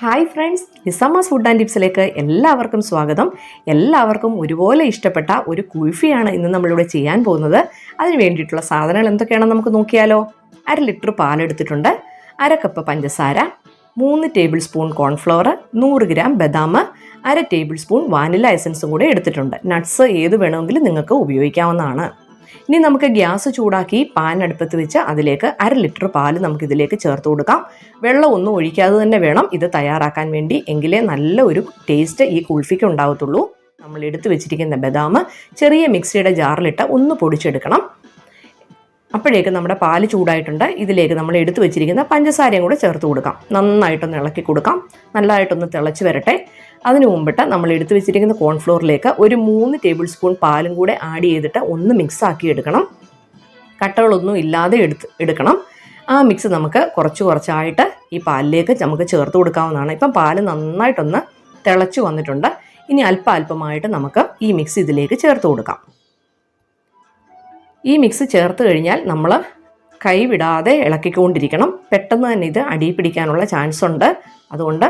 Hi friends നിസമ്മസ് food and ടിപ്സിലേക്ക് എല്ലാവർക്കും സ്വാഗതം. എല്ലാവർക്കും ഒരുപോലെ ഇഷ്ടപ്പെട്ട ഒരു കുൽഫിയാണ് ഇന്ന് നമ്മളിവിടെ ചെയ്യാൻ പോകുന്നത്. അതിന് വേണ്ടിയിട്ടുള്ള സാധനങ്ങൾ എന്തൊക്കെയാണെന്ന് നമുക്ക് നോക്കിയാലോ? അര ലിറ്റർ പാലെടുത്തിട്ടുണ്ട് അര കപ്പ് പഞ്ചസാര മൂന്ന് ടേബിൾ സ്പൂൺ കോൺഫ്ലവർ നൂറ് ഗ്രാം ബദാം അര ടേബിൾ സ്പൂൺ വാനില എസൻസും കൂടെ എടുത്തിട്ടുണ്ട്. നട്ട്സ് ഏത് വേണമെങ്കിലും നിങ്ങൾക്ക് ഉപയോഗിക്കാവുന്നതാണ്. ഇനി നമുക്ക് ഗ്യാസ് ചൂടാക്കി പാൻ അടുപ്പത്ത് വെച്ച് അതിലേക്ക് അര ലിറ്റർ പാൽ നമുക്ക് ഇതിലേക്ക് ചേർത്ത് കൊടുക്കാം. വെള്ളം ഒന്നും ഒഴിക്കാതെ തന്നെ വേണം ഇത് തയ്യാറാക്കാൻ വേണ്ടി. എങ്കിലേ നല്ല ഒരു ടേസ്റ്റ് ഈ കുൾഫിക്ക് ഉണ്ടാകത്തുള്ളൂ നമ്മൾ എടുത്തു വെച്ചിരിക്കുന്ന ബദാം ചെറിയ മിക്സിയുടെ ജാറിലിട്ട് ഒന്ന് പൊടിച്ചെടുക്കണം. അപ്പോഴേക്ക് നമ്മുടെ പാൽ ചൂടായിട്ടുണ്ട്. ഇതിലേക്ക് നമ്മൾ എടുത്തു വെച്ചിരിക്കുന്ന പഞ്ചസാരയും കൂടെ ചേർത്ത് കൊടുക്കാം. നന്നായിട്ടൊന്ന് ഇളക്കി കൊടുക്കാം. നല്ലതായിട്ടൊന്ന് തിളച്ച് വരട്ടെ. അതിനു മുമ്പിട്ട് നമ്മൾ എടുത്തു വെച്ചിരിക്കുന്ന കോൺഫ്ലോറിലേക്ക് ഒരു മൂന്ന് ടേബിൾ സ്പൂൺ പാലും കൂടെ ആഡ് ചെയ്തിട്ട് ഒന്ന് മിക്സ് ആക്കി എടുക്കണം. കട്ടകളൊന്നും ഇല്ലാതെ എടുത്ത് എടുക്കണം. ആ മിക്സ് നമുക്ക് കുറച്ച് കുറച്ചായിട്ട് ഈ പാലിലേക്ക് നമുക്ക് ചേർത്ത് കൊടുക്കാവുന്നതാണ്. ഇപ്പം പാൽ നന്നായിട്ടൊന്ന് തിളച്ച് വന്നിട്ടുണ്ട്. ഇനി അല്പ അല്പമായിട്ട് നമുക്ക് ഈ മിക്സ് ഇതിലേക്ക് ചേർത്ത് കൊടുക്കാം. ഈ മിക്സ് ചേർത്ത് കഴിഞ്ഞാൽ നമ്മൾ കൈവിടാതെ ഇളക്കിക്കൊണ്ടിരിക്കണം. പെട്ടെന്ന് തന്നെ ഇത് അടി പിടിക്കാനുള്ള ചാൻസ് ഉണ്ട്. അതുകൊണ്ട്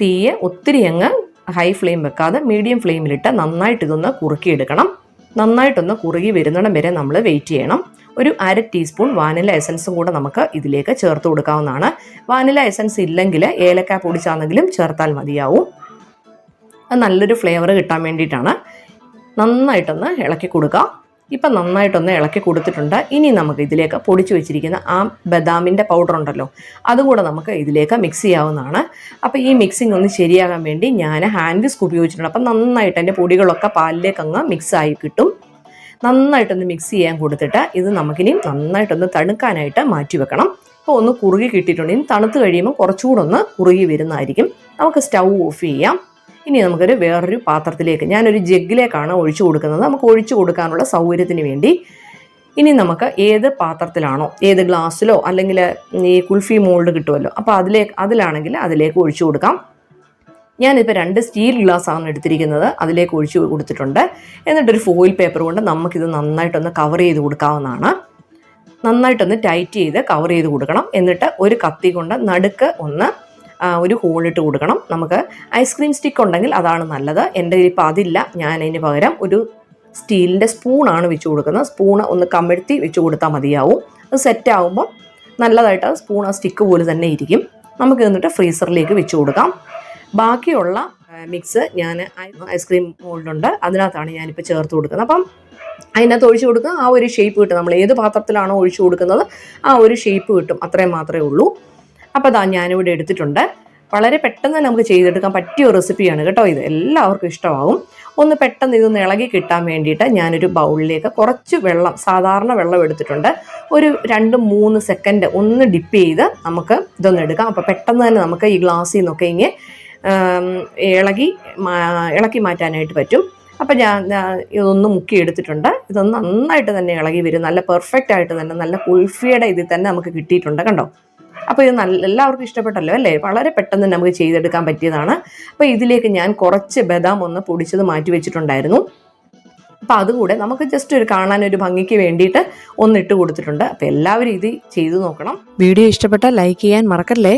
തീയെ ഒത്തിരി അങ്ങ് ഹൈ ഫ്ലെയിം വെക്കാതെ മീഡിയം ഫ്ലെയിമിലിട്ട് നന്നായിട്ട് ഇതൊന്ന് കുറുക്കിയെടുക്കണം. നന്നായിട്ടൊന്ന് കുറുകി വരുന്നിടം വരെ നമ്മൾ വെയിറ്റ് ചെയ്യണം. ഒരു അര ടീസ്പൂൺ വാനില എസൻസും കൂടെ നമുക്ക് ഇതിലേക്ക് ചേർത്ത് കൊടുക്കാവുന്നതാണ്. വാനില എസൻസ് ഇല്ലെങ്കിൽ ഏലക്ക പൊടിച്ചാണെങ്കിലും ചേർത്താൽ മതിയാവും. അത് നല്ലൊരു ഫ്ലേവർ കിട്ടാൻ വേണ്ടിയിട്ടാണ്. നന്നായിട്ടൊന്ന് ഇളക്കി കൊടുക്കുക ഇപ്പം നന്നായിട്ടൊന്ന് ഇളക്കി കൊടുത്തിട്ടുണ്ട്. ഇനി നമുക്ക് ഇതിലേക്ക് പൊടിച്ചു വെച്ചിരിക്കുന്ന ആ ബദാമിന്റെ പൗഡർ ഉണ്ടല്ലോ അതും കൂടെ നമുക്ക് ഇതിലേക്ക് മിക്സ് ചെയ്യാവുന്നതാണ്. അപ്പോൾ ഈ മിക്സിംഗ് ഒന്ന് ശരിയാകാൻ വേണ്ടി ഞാൻ ഹാൻഡ് വിസ്ക് ഉപയോഗിച്ചിട്ടുണ്ട്. അപ്പം നന്നായിട്ട് എന്റെ പൊടികളൊക്കെ പാലിലേക്ക് അങ്ങ് മിക്സ് ആയി കിട്ടും. നന്നായിട്ടൊന്ന് മിക്സ് ചെയ്യാൻ കൊടുത്തിട്ട് ഇത് നമുക്കിനി നന്നായിട്ടൊന്ന് തണുക്കാനായിട്ട് മാറ്റി വെക്കണം. അപ്പോൾ ഒന്ന് കുറുകി കിട്ടിയിട്ടുണ്ട്. ഇനി തണുത്ത് കഴിയുമ്പോൾ കുറച്ചുകൂടെ ഒന്ന് കുറുകി വരുന്നതായിരിക്കും. നമുക്ക് സ്റ്റൗ ഓഫ് ചെയ്യാം. ഇനി നമുക്കൊരു വേറൊരു പാത്രത്തിലേക്ക് ഞാനൊരു ജഗ്ഗിലേക്കാണ് ഒഴിച്ചു കൊടുക്കുന്നത്. നമുക്ക് ഒഴിച്ചു കൊടുക്കാനുള്ള സൗകര്യത്തിന് വേണ്ടി ഇനി നമുക്ക് ഏത് പാത്രത്തിലാണോ ഏത് ഗ്ലാസ്സിലോ അല്ലെങ്കിൽ ഈ കുൽഫി മോൾഡ് കിട്ടുമല്ലോ അപ്പോൾ അതിലേക്ക് അതിലാണെങ്കിൽ അതിലേക്ക് ഒഴിച്ചു കൊടുക്കാം. ഞാനിപ്പോൾ രണ്ട് സ്റ്റീൽ ഗ്ലാസ് ആണ് എടുത്തിരിക്കുന്നത് അതിലേക്ക് ഒഴിച്ചു കൊടുത്തിട്ടുണ്ട്. എന്നിട്ടൊരു ഫോയിൽ പേപ്പർ കൊണ്ട് നമുക്കിത് നന്നായിട്ടൊന്ന് കവർ ചെയ്ത് കൊടുക്കാവുന്നതാണ്. നന്നായിട്ടൊന്ന് ടൈറ്റ് ചെയ്ത് കവർ ചെയ്ത് കൊടുക്കണം. എന്നിട്ട് ഒരു കത്തി കൊണ്ട് നടുക്ക് ഒന്ന് ഒരു ഹോളിട്ട് കൊടുക്കണം. നമുക്ക് ഐസ്ക്രീം സ്റ്റിക്ക് ഉണ്ടെങ്കിൽ അതാണ് നല്ലത്. എന്റെ കയ്യിൽ ഇപ്പോൾ അതില്ല. ഞാൻ അതിന് പകരം ഒരു സ്റ്റീലിന്റെ സ്പൂണാണ് വെച്ച് കൊടുക്കുന്നത്. സ്പൂണ് ഒന്ന് കമഴ്ത്തി വെച്ച് കൊടുത്താൽ മതിയാവും. അത് സെറ്റ് ആകുമ്പോൾ നല്ലതായിട്ട് സ്പൂൺ ആ സ്റ്റിക്ക് പോലെ തന്നെ ഇരിക്കും. നമുക്ക് എന്നിട്ട് ഫ്രീസറിലേക്ക് വെച്ച് കൊടുക്കാം. ബാക്കിയുള്ള മിക്സ് ഞാൻ ഐസ്ക്രീം മോൾഡുണ്ട്. അതിനകത്താണ് ഞാനിപ്പോൾ ചേർത്ത് കൊടുക്കുന്നത്. അപ്പം അതിനകത്ത് ഒഴിച്ചു കൊടുക്കുക ആ ഒരു ഷേപ്പ് കിട്ടും. നമ്മൾ ഏത് പാത്രത്തിലാണോ ഒഴിച്ചു കൊടുക്കുന്നത് ആ ഒരു ഷേപ്പ് കിട്ടും. അത്രയും മാത്രമേ ഉള്ളൂ. അപ്പോൾ അതാ ഞാനിവിടെ എടുത്തിട്ടുണ്ട്. വളരെ പെട്ടെന്ന് നമുക്ക് ചെയ്തെടുക്കാൻ പറ്റിയ റെസിപ്പിയാണ് കേട്ടോ ഇത്. എല്ലാവർക്കും ഇഷ്ടമാവും. ഒന്ന് പെട്ടെന്ന് ഇതൊന്ന് ഇളകി കിട്ടാൻ വേണ്ടിയിട്ട് ഞാനൊരു ബൗളിലേക്ക് കുറച്ച് വെള്ളം സാധാരണ വെള്ളം എടുത്തിട്ടുണ്ട്. ഒരു രണ്ട് മൂന്ന് സെക്കൻഡ് ഒന്ന് ഡിപ്പ് ചെയ്ത് നമുക്ക് ഇതൊന്ന് എടുക്കാം. അപ്പോൾ പെട്ടെന്ന് തന്നെ നമുക്ക് ഈ ഗ്ലാസ്സിൽ നിന്നൊക്കെ ഇങ്ങനെ ഇളകി ഇളക്കി മാറ്റാനായിട്ട് പറ്റും. അപ്പം ഞാൻ ഇതൊന്ന് മുക്കി എടുത്തിട്ടുണ്ട്. ഇതൊന്ന് നന്നായിട്ട് തന്നെ ഇളകി വരും. നല്ല പെർഫെക്റ്റ് ആയിട്ട് തന്നെ നല്ല കുൽഫിയുടെ ഇതിൽ തന്നെ നമുക്ക് കിട്ടിയിട്ടുണ്ട് കണ്ടോ? അപ്പോൾ ഇത് നല്ല എല്ലാവർക്കും ഇഷ്ടപ്പെട്ടല്ലോ അല്ലേ? വളരെ പെട്ടെന്ന് നമുക്ക് ചെയ്തെടുക്കാൻ പറ്റിയതാണ്. അപ്പോൾ ഇതിലേക്ക് ഞാൻ കുറച്ച് ബദാം ഒന്ന് പൊടിച്ചത് മാറ്റി വെച്ചിട്ടുണ്ടായിരുന്നു. അപ്പോൾ അതുകൂടെ നമുക്ക് ജസ്റ്റ് ഒരു കാണാൻ ഒരു ഭംഗിക്ക് വേണ്ടിയിട്ട് ഒന്നിട്ട് കൊടുത്തിട്ടുണ്ട്. അപ്പോൾ എല്ലാവരും ഇത് ചെയ്തു നോക്കണം. വീഡിയോ ഇഷ്ടപ്പെട്ടാൽ ലൈക്ക് ചെയ്യാൻ മറക്കല്ലേ?